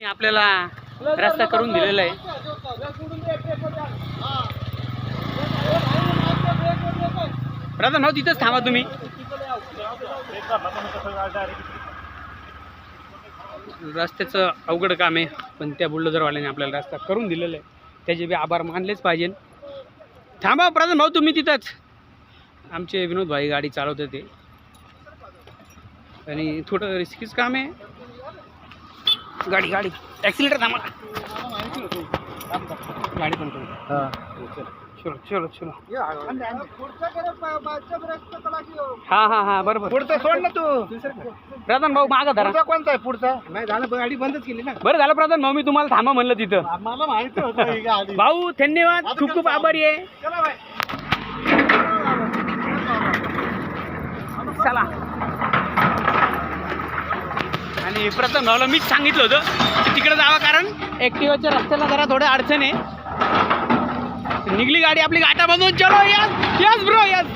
आपल्याला रस्ता करून दिलेला आहे. प्रधान भाऊ तिथंच थांबा तुम्ही. रस्त्याचं अवघड काम आहे पण त्या बुलडोजरवाल्याने आपल्याला रस्ता करून दिलेला आहे. त्याचे बी आभार मानलेच पाहिजे. थांबा प्रधान भाऊ तुम्ही तिथंच. आमचे विनोद भाई गाडी चालवत ते. आणि थोडं रिस्कीच काम आहे. गाडी गाडी. ॲक्सिलेटर थांबा. गाडी पण करू. चलो चलो चलो. हा हा हा बरोबर. पुढचा सोड ना तू. प्रधान भाऊ मागं धरा. पुढचा कोणता आहे पुढचा? नाही झालं गाडी बंदच केली ना. बरं झालं प्रधान भाऊ मी तुम्हाला थांबा म्हणलं तिथं. मला माहिती होतं ही गाडी. भाऊ धन्यवाद. खूप खूप आभारी आहे. चला. आणि प्रथम भावला मीच सांगितलं होतं की तिकडे जावं कारण ॲक्टिवाच्या रस्त्याला जरा थोडं अडचण आहे. निघली गाडी आपली गाठामधून. चलो यस यस ब्रो यस.